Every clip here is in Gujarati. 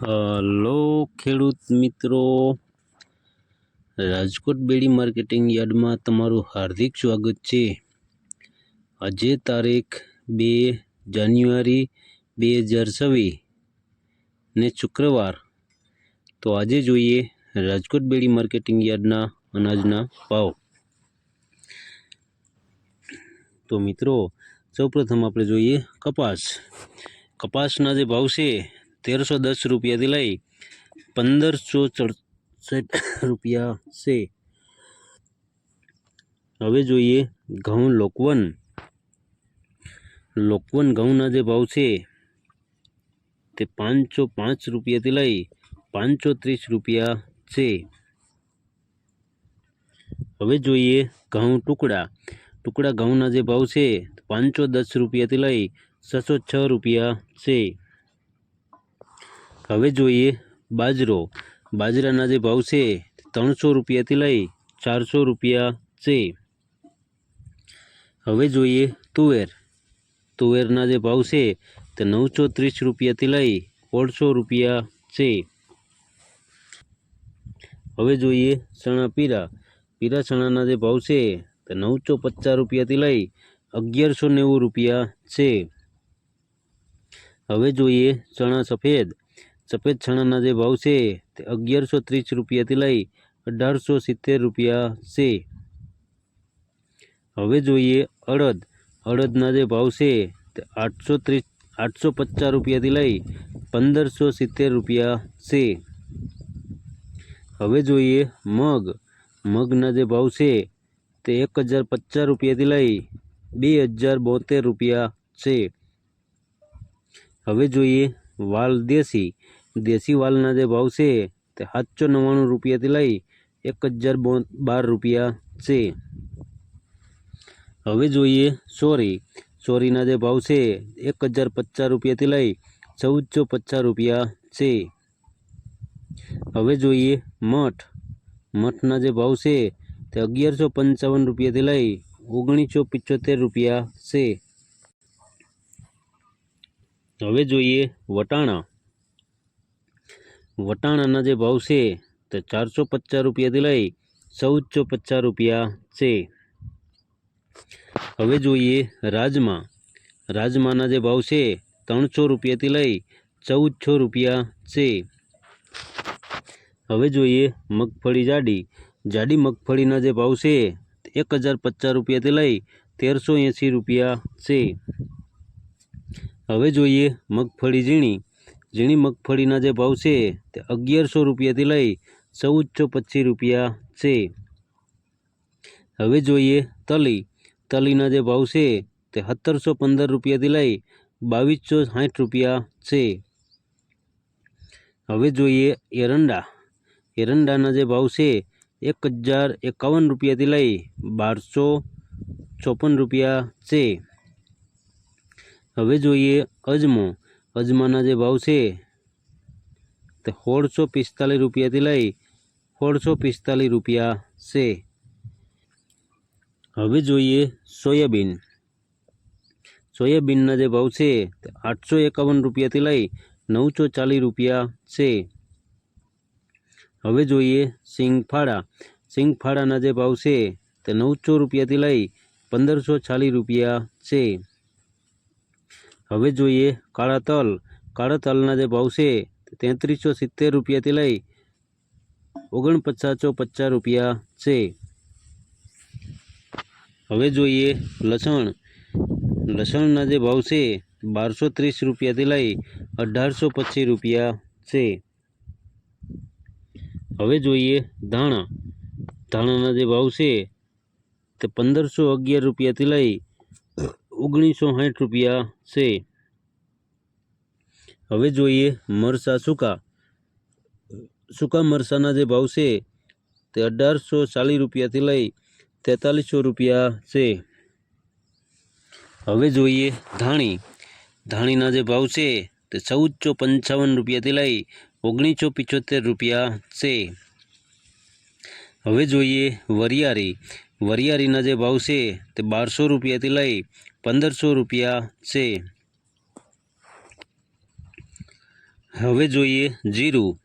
હલો ખેડૂત મિત્રો. રાજકોટ બેડી માર્કેટિંગ યાર્ડમાં તમારું હાર્દિક સ્વાગત છે. આજે તારીખ બે જાન્યુઆરી બે હજાર છવ્વીસ ને શુક્રવાર. તો આજે જોઈએ રાજકોટ બેડી માર્કેટિંગ યાર્ડના અનાજના ભાવ. તો મિત્રો, સૌપ્રથમ આપણે જોઈએ કપાસ. કપાસના જે ભાવ છે તેરસો દસ રૂપિયાથી લઈ પંદરસો સડસઠ રૂપિયા છે. હવે જોઈએ ઘઉં લોકવન. લોકવન ઘઉંના જે ભાવ છે, તે પાંચસો પાંચ રૂપિયાથી લઈ પાંચસો ત્રીસ રૂપિયા છે. હવે જોઈએ ઘઉં ટુકડા. ટુકડા ઘઉંના જે ભાવ છે, પાંચસો દસ રૂપિયાથી લઈ છસો છ રૂપિયા છે. હવે જોઈએ બાજરો. બાજરાના જે ભાવ છે ત્રણસો રૂપિયાથી લઈ ચારસો રૂપિયા છે. હવે જોઈએ તુવેર. તુવેરના જે ભાવ છે તે નવસો ત્રીસ રૂપિયાથી લઈ ઓળસો રૂપિયા છે. હવે જોઈએ ચણા પીરા. પીરા ચણાના જે ભાવ છે તે નવસો પચાસ રૂપિયાથી લઈ અગિયારસો નેવું રૂપિયા છે. હવે જોઈએ ચણા સફેદ. સફેદ ચણાના જે ભાવ છે તે અગિયારસો ત્રીસ રૂપિયાથી લઈ અઢારસો સિત્તેર રૂપિયા છે. હવે જોઈએ અડદ. અડદના જે ભાવ છે તે આઠસો ત્રીસ, આઠસો પચાસ રૂપિયાથી લઈ પંદરસો સિત્તેર રૂપિયા છે. હવે જોઈએ મગ. મગના જે ભાવ છે તે એક હજાર પચાસ રૂપિયાથી લઈ બે હજાર બોતેર રૂપિયા છે. હવે જોઈએ વાલ દેશી. દેશી વાલના જે ભાવ છે તે સાતસો નવ્વાણું રૂપિયાથી લઈ એક હજાર બાર રૂપિયા છે. હવે જોઈએ સોરી. સોરીના જે ભાવ છે એક હજાર પચાસ રૂપિયાથી લઈ ચૌદસો પચાસ રૂપિયા છે. હવે જોઈએ મઠ. મઠના જે ભાવ છે તે અગિયારસો પંચાવન રૂપિયાથી લઈ ઓગણીસો પિચોતેર રૂપિયા છે. હવે જોઈએ વટાણા. વટાણાના જે ભાવ છે તે ચારસો પચાસ રૂપિયાથી લઈ ચૌદસો પચાસ રૂપિયા છે. હવે જોઈએ રાજમા. રાજમાના જે ભાવ છે ત્રણસો રૂપિયાથી લઈ ચૌદસો રૂપિયા છે. હવે જોઈએ મગફળી જાડી. જાડી મગફળીના જે ભાવ છે એક હજાર પચાસ રૂપિયાથી લઈ તેરસો એંસી રૂપિયા છે. હવે જોઈએ મગફળી ઝીણી. ઝીણી મગફળીના જે ભાવ છે તે અગિયારસો રૂપિયાથી લઈ ચૌદસો પચીસ રૂપિયા છે. હવે જોઈએ તલી. તલીના જે ભાવ છે તે સત્તરસો પંદર રૂપિયાથી લઈ બાવીસો સાઠ રૂપિયા છે. હવે જોઈએ એરંડા. એરંડાના જે ભાવ છે એક હજાર એકાવન રૂપિયાથી લઈ બારસો ચોપન રૂપિયા છે. હવે જોઈએ અજમો. અજમાના જે ભાવ છે, તે સોળસો પિસ્તાલીસ રૂપિયાથી લઈ સોળસો પિસ્તાલીસ રૂપિયા છે. હવે જોઈએ સોયાબીન. સોયાબીનના જે ભાવ છે, તે આઠસો એકાવન રૂપિયાથી લઈ નવસો ચાલીસ રૂપિયા છે. હવે જોઈએ સિંગફાળા સિંગફાળાના જે ભાવ છે, તે નવસો રૂપિયાથી લઈ પંદરસો ચાલીસ રૂપિયા છે. હવે જોઈએ, કાળા તલ. કાળા તલના જે ભાવ છે તેત્રીસો સિત્તેર રૂપિયાથી લઈ ઓગણપચાસો પચાસ રૂપિયા છે. હવે જોઈએ લસણ. લસણના જે ભાવ છે, બારસો ત્રીસ રૂપિયાથી લઈ અઢારસો પચીસ રૂપિયા છે. હવે જોઈએ ધાણા. ધાણાના જે ભાવ છે, તે પંદરસો અગિયાર રૂપિયાથી લઈ ઓગણીસો સાઠ રૂપિયા છે. હવે જોઈએ મરસા સૂકા. સૂકા મરસાના જે ભાવ છે તે અઢારસો ચાલીસ રૂપિયાથી લઈ તેતાલીસો રૂપિયા છે. હવે જોઈએ ધાણી. ધાણીના જે ભાવ છે તે ચૌદસો પંચાવન રૂપિયાથી લઈ ઓગણીસો પિચોતેર રૂપિયા છે. હવે જોઈએ વરિયાળી. વરિયાળીના જે ભાવ છે તે બારસો રૂપિયાથી લઈ પંદરસો રૂપિયા છે. હવે જોઈએ જીરું.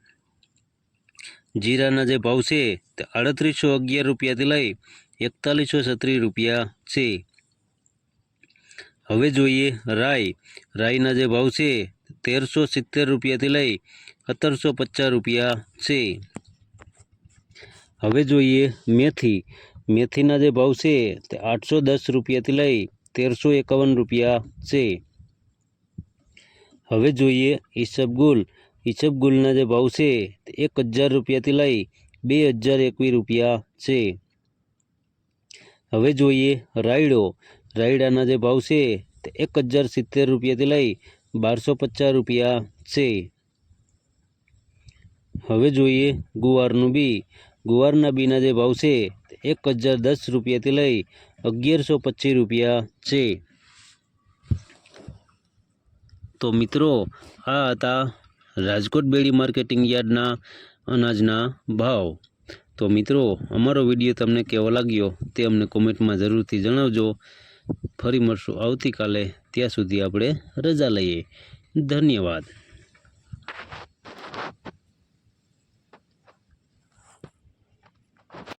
જીરાના જે ભાવ છે તે આડત્રીસો અગિયાર રૂપિયાથી લઈ એકતાલીસો છત્રીસ રૂપિયા છે. હવે જોઈએ રાઈ. રાઈના જે ભાવ છે તેરસો સિત્તેર રૂપિયાથી લઈ સત્તરસો પચાસ રૂપિયા છે. હવે જોઈએ મેથી. મેથીના જે ભાવ છે તે આઠસો દસ રૂપિયાથી લઈ તેરસો એકાવન રૂપિયા છે. હવે જોઈએ ઈસબગુલ ઈસબગુલના જે ભાવ છે એક હજાર રૂપિયાથી લઈ બે હજાર એકવીસ રૂપિયા છે. હવે જોઈએ રાયડો. રાયડાના જે ભાવ છે તે એક હજાર સિત્તેર રૂપિયાથી લઈ બારસો પચાસ રૂપિયા છે. હવે જોઈએ ગુવારનું બી. ગુવારના બીના જે ભાવ છે તે એક હજાર દસ રૂપિયાથી લઈ અગિયારસો પચીસ રૂપિયા છે. તો મિત્રો, આ હતા રાજકોટ બેડી માર્કેટિંગ યાર્ડના અનાજના ભાવ. તો મિત્રો, અમારો વીડિયો તમને કેવો લાગ્યો તે અમને કોમેન્ટમાં જરૂરથી જણાવજો. ફરી મળશું આવતીકાલે. ત્યાં સુધી આપણે રજા લઈએ. ધન્યવાદ.